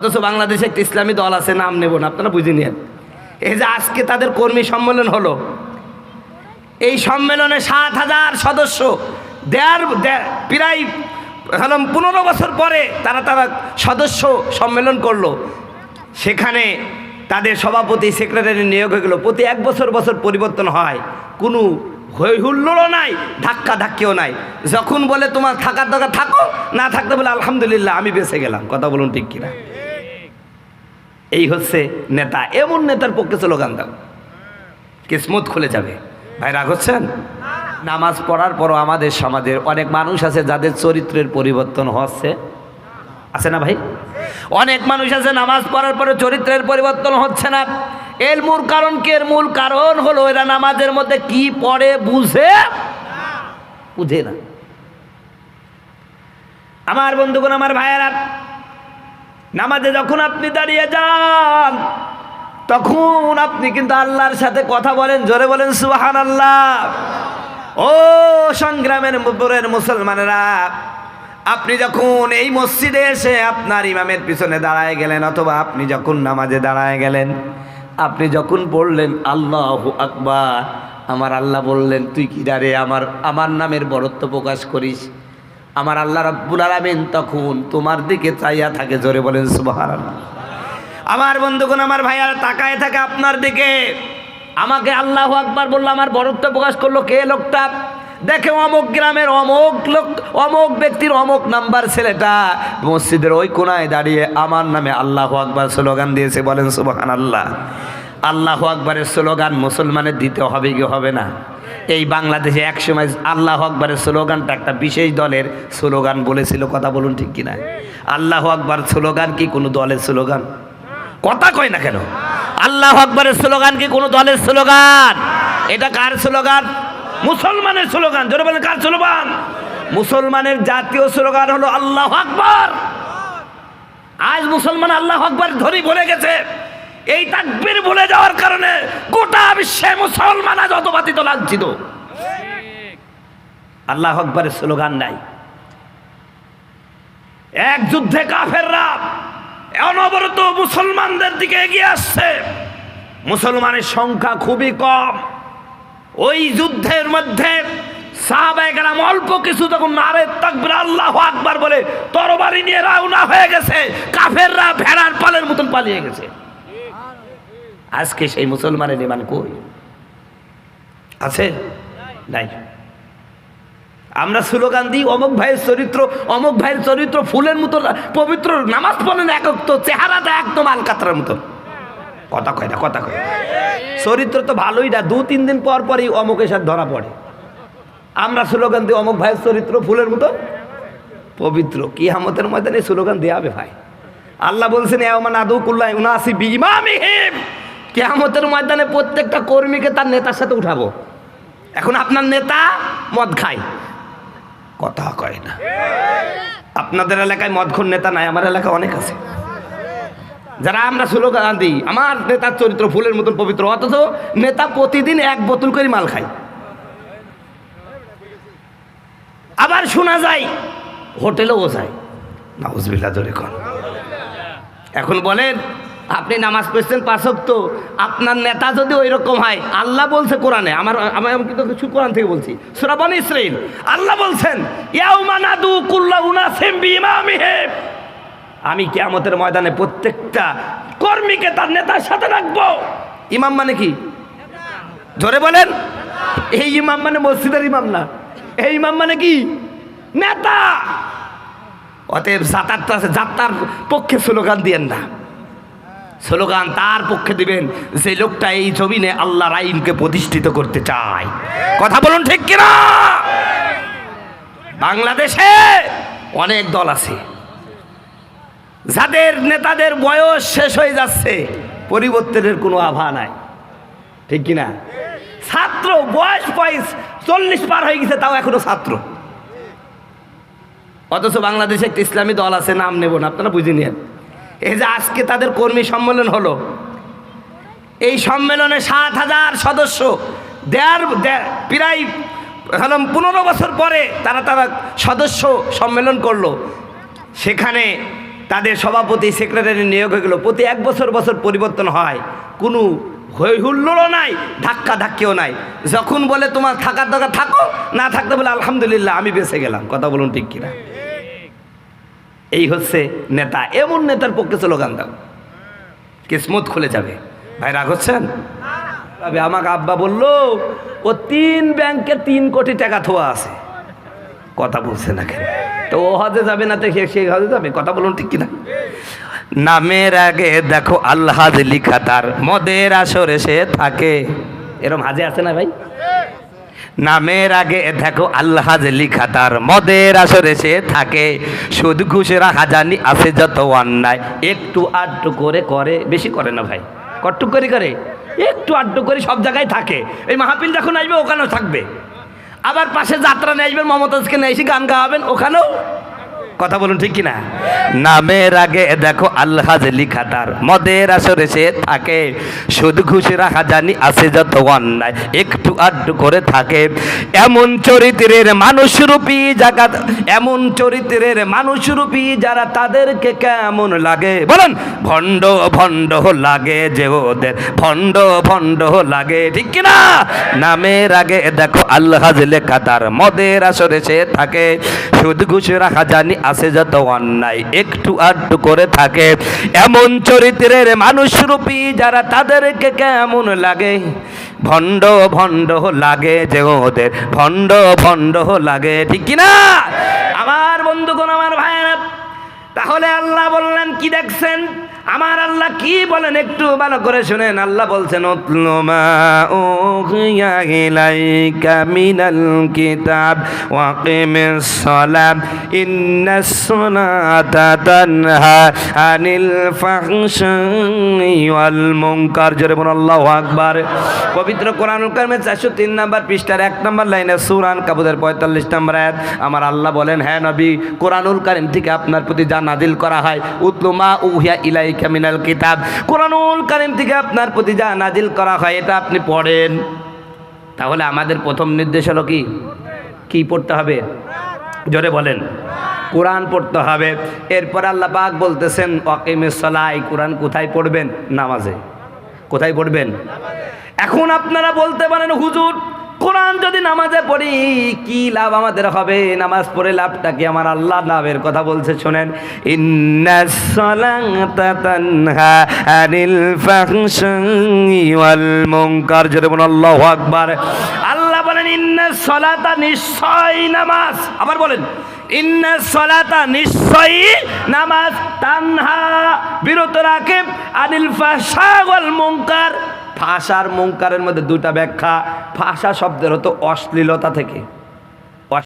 অথচ বাংলাদেশে একটা ইসলামী দল আছে, নাম নেব না, আপনারা বুঝে নিন এই যে আজকে তাদের কর্মী সম্মেলন হলো, এই সম্মেলনে সাত হাজার সদস্য, দেড় প্রায় পনেরো বছর পরে তারা তারা সদস্য সম্মেলন করল। সেখানে তাদের সভাপতি, সেক্রেটারি নিয়োগ হয়ে গেলো। প্রতি এক বছর বছর পরিবর্তন হয়। কোনো হই হুল্লোড়ও নাই, ধাক্কা ধাক্কিও নাই। যখন বলে তোমার থাকার দরকার থাকো, না থাকতে বলে আলহামদুলিল্লাহ, আমি বেঁচে গেলাম। কথা বলুন ঠিক কিনা। এই হচ্ছে নেতা। এমন নেতার পক্ষে স্লোগান দাও। কিসমত খুলে যাবে। ভাই, রাগ হচ্ছেন? নামাজ পড়ার পরও আমাদের সমাজের অনেক মানুষ আছে যাদের চরিত্রের পরিবর্তন হচ্ছে। আছে না ভাই? অনেক মানুষ আছে নামাজ পড়ার পরে চরিত্রের পরিবর্তন হচ্ছে না। এর মূল কারণ কি? এর মূল কারণ হলো এরা নামাজের মধ্যে কি পড়ে বুঝে? বুঝে না। আমার বন্ধুগণ, আমার ভাইয়েরা নামাজে যখন আপনি দাঁড়িয়ে যান, তখন আপনি কিন্তু আল্লাহর সাথে কথা বলেন, জোরে বলেন সুবাহান আল্লাহ ও সংগ্রামের উপরের মুসলমানেরা, আপনি যখন এই মসজিদে এসে আপনার ইমামের পিছনে দাঁড়ায় গেলেন, অথবা আপনি যখন নামাজে দাঁড়ায় গেলেন, আপনি যখন বললেন, আল্লাহ আকবার, আমার আল্লাহ বললেন, তুই কি দাঁড়ে আমার আমার নামের বরত্ব প্রকাশ করিস? আমার আল্লাহ রাব্বুল আলামিন তখন তোমার দিকে চাইয়া থাকে, জোরে বলেন সুবহানাল্লাহ। আমার বন্ধুগণ, আমার ভাইয়ার তাকায় থাকে আপনার দিকে। আমাকে আল্লাহ আকবার বলল, আমার বরত্ব প্রকাশ করল কে লোকটা? দেখে অমুক গ্রামের অমুক লোক, অমুক ব্যক্তির অমুক নাম্বার ছেলেটা মসজিদের ওই কোনায় দাঁড়িয়ে আমার নামে আল্লাহ আকবার স্লোগান দিয়েছে, বলেন সুবহান আল্লাহ আল্লাহ আকবরের স্লোগান মুসলমানের দিতে হবে কি হবে না? এই বাংলাদেশে একসময় আল্লাহ আকবরের স্লোগানটা একটা বিশেষ দলের স্লোগান বলেছিল, কথা বলুন ঠিক কিনা? আল্লাহ আকবর স্লোগান কি কোনো দলের স্লোগান? কথা কয় না কেন? আল্লাহ আকবরের স্লোগান কি কোনো দলের স্লোগান? এটা কার স্লোগান? মুসলমানের স্লোগান, জোরে বলেন কার স্লোগান? মুসলমানের জাতীয় স্লোগান হলো আল্লাহ আকবর। আজ মুসলমান আল্লাহ আকবর ধরি বলে গেছে। এই তাকবীর ভুলে যাওয়ার কারণে গোটা বিশ্বে মুসলমান আজ অতবাদিত লাঞ্ছিত। আল্লাহ আকবরের স্লোগান নাই। এক যুদ্ধে কাফেররা অনবরত মুসলমানদের দিকে এগিয়ে আসছে। মুসলমানের সংখ্যা খুবই কম। ওই যুদ্ধের মধ্যে সাহাবাহাম অল্প কিছু তখন নারে তাকবির আল্লাহ আকবার বলে তরবারি নিয়ে রাউনা হয়ে গেছে, কাফেররা ভেড়ার পালের মতন পালিয়ে গেছে। আজকে সেই মুসলমানের ইমান কই? আছে? নাই। আমরা স্লোগান দিই, অমুক ভাইয়ের চরিত্র, অমুক ভাইয়ের চরিত্র ফুলের মতো, পবিত্র, নামাজ পড়েন একক তো চেহারাটা একদম আলকাতরার মতো। কথা কয় না, কথা কয় চরিত্র তো ভালোই না, দু, তিন দিন পর পরই অমুকের সাথে ধরা পড়ে। আমরা স্লোগান দিই, অমুক ভাইয়ের চরিত্র ফুলের মতো, পবিত্র। কি হামতের ময়দানে স্লোগান দেওয়া হবে ভাই। আল্লাহ বলছেন এমন আদৌ কুল্লাই উনাসি বিমামিহিম কেয়ামতের ময়দানে প্রত্যেকটা কর্মীকে তার নেতার সাথে উঠাবো। এখন আপনার নেতা মদ খায়। কথা কয় না। আপনাদের এলাকায় মদখোর নেতা নাই, আমার এলাকায় অনেক আছে। যারা আমরা স্লোগান দিই, আমার নেতার চরিত্র ফুলের মতন পবিত্র, অথচ নেতা প্রতিদিন এক বোতল করে মাল খায়। আবার শোনা যায়, হোটেলেও যায়। নাউজবিল্লা ধরে কন। এখন বলেন আপনি নামাজ পড়ছেন পাশক তো আপনার নেতা যদি ওই রকম হয়, আল্লাহ বলছে কোরআনে, আমার আমি কিন্তু কিছু কোরআন থেকে বলছি সুরাবান ইসরাইল, আল্লাহ বলছেন আমি কিয়ামতের ময়দানে প্রত্যেকটা কর্মীকে তার নেতার সাথে রাখব। ইমাম মানে কি? ধরে বলেন, এই ইমাম মানে মসজিদের ইমাম না, এই ইমাম মানে কি? নেতা। অতএব যাতার পক্ষে স্লোগান দিয়েন না। স্লোগান তার পক্ষে দিবেন, যে লোকটা এই জমিনে আল্লাহর আইনকে প্রতিষ্ঠিত করতে চায়। কথা বলুন ঠিক কিনা? বাংলাদেশে অনেক দল আছে, যাদের নেতাদের বয়স শেষ হয়ে যাচ্ছে, পরিবর্তনের কোনো আভা নাই। ঠিক কিনা? ছাত্র, বয়স বয়স চল্লিশ পার হয়ে গেছে, তাও এখনও ছাত্র। অথচ বাংলাদেশে একটা ইসলামী দল আছে, নাম নেব না, আপনারা বুঝে নিন এই যে আজকে তাদের কর্মী সম্মেলন হলো। এই সম্মেলনে সাত হাজার সদস্য, দেড় প্রায় হলাম পনেরো বছর পরে তারা তারা সদস্য সম্মেলন করল। সেখানে তাদের সভাপতি, সেক্রেটারি নিয়োগ হয়ে গেল। প্রতি এক বছর বছর পরিবর্তন হয়। কোনো হই হুল্লোড়ও নাই, ধাক্কা ধাক্কিও নাই। যখন বলে তোমার থাকার দরকার থাকো, না থাকতে বলে আলহামদুলিল্লাহ, আমি বেঁচে গেলাম। কথা বলুন ঠিক কিনা? এই হচ্ছে নেতা। এমন নেতার পক্ষে স্লোগান দাও। কিসমত খুলে যাবে। ভাই রাগ হচ্ছেন? তবে আমাকে আব্বা বলল, ও তিন ব্যাংকে তিন কোটি টাকা থোয়া আছে। কথা বলছে না কেন? তো ও হজে যাবে না সে সে হজে যাবে? কথা বলুন ঠিক কিনা? নামের আগে দেখো আল্লাহাজ লিখা, তার মদের আসরে সে থাকে। এরম হাজে আছে না ভাই? নামের আগে দেখো আল্লাহাজ লিখা, তার মদের আসরে সে থাকে। সুদ ঘুষেরা হাজানি আছে যত অন্যায়। একটু আড্ডু করে করে, বেশি করে না ভাই, কট্টু করে করে। একটু আড্ডু করে সব জায়গায় থাকে। এই মাহাপিল যখন আসবে, ওখানেও থাকবে। আবার পাশে যাত্রা নিয়ে আসবেন মমতাজকে নিয়ে এসে গান গাওয়াবেন, ওখানেও কথা বলুন ঠিক কিনা? নামের আগে দেখো আল্লাহাজ লিখা তার। মদের আসরে সে থাকে, সুদ রাখা জানি আছে যত অন্যায়, একটু আড্ডু করে থাকে। এমন চরিত্রের মানুষরূপী জায়গা এমন চরিত্রের মানুষরূপী যারা তাদেরকে কেমন লাগে? বলেন, ভণ্ড ভণ্ড লাগে যে ওদের, ভণ্ড ভণ্ড লাগে, ঠিক কিনা? নামের আগে দেখো আল্লাহাজ লেখা তার। মদের আসরে সে থাকে, সুদ রাখা জানি আছে যত অন্যায়, একটু আড্ডু করে থাকে। এমন চরিত্রের মানুষরূপী যারা তাদেরকে কেমন লাগে? ভণ্ড ভণ্ড লাগে যে ওদের, ভণ্ড ভণ্ড লাগে, ঠিক কিনা? আমার বন্ধুগণ, আমার ভাইয়েরা, তাহলে আল্লাহ বললেন, কি দেখছেন? আমার আল্লাহ কি বলেন একটু ভালো করে শুনেন। আল্লাহ বলছেন উতলুমা উহিয়া ইলাইকা মিনাল কিতাব ওয়াকিমিস পবিত্র কোরআনুল কারিমের 403 নাম্বার পৃষ্ঠার 1 নম্বর লাইনে সূরা কাবুদের 45 নম্বর আয়াত, আমার আল্লাহ বলেন হ্যাঁ নবী, কোরআনুল কারিম থেকে আপনার প্রতি যা নাজিল করা হয় উতলুমা উহিয়া ইলাইকা মিনাল কিতাব। কোরআনুল কারিম থেকে আপনার প্রতি যা নাজিল করা হয়, এটা আপনি পড়েন। তাহলে আমাদের প্রথম নির্দেশ হলো কি? কি পড়তে হবে? জোরে বলেন। কোরআন পড়তে হবে। এরপর আল্লাহ পাক বলতেছেন অকিমে সলাই কোরআন কোথায় পড়বেন? নামাজে। কোথায় পড়বেন? এখন আপনারা বলতে পারেন, হুজুর কোরআন যদি নামাজে পড়ি, কি লাভ আমাদের হবে? নামাজ পড়ে লাভটা কি আমার আল্লাহ লাভের কথা বলছে, শোনেন। আল্লাহু আকবার। আল্লাহ বলেন ইন্নাস সালাতা নিশ্চয় নামাজ। আবার বলেন ইন্নাস সালাতা নিশ্চয়ই নামাজ। তানহা বিরত রাখে। আনিল ফাহশা ওয়াল ফাঁসার মুঙ্কারের মধ্যে দুটা ব্যাখ্যা ফাঁসা শব্দের হতো অশ্লীলতা থেকে।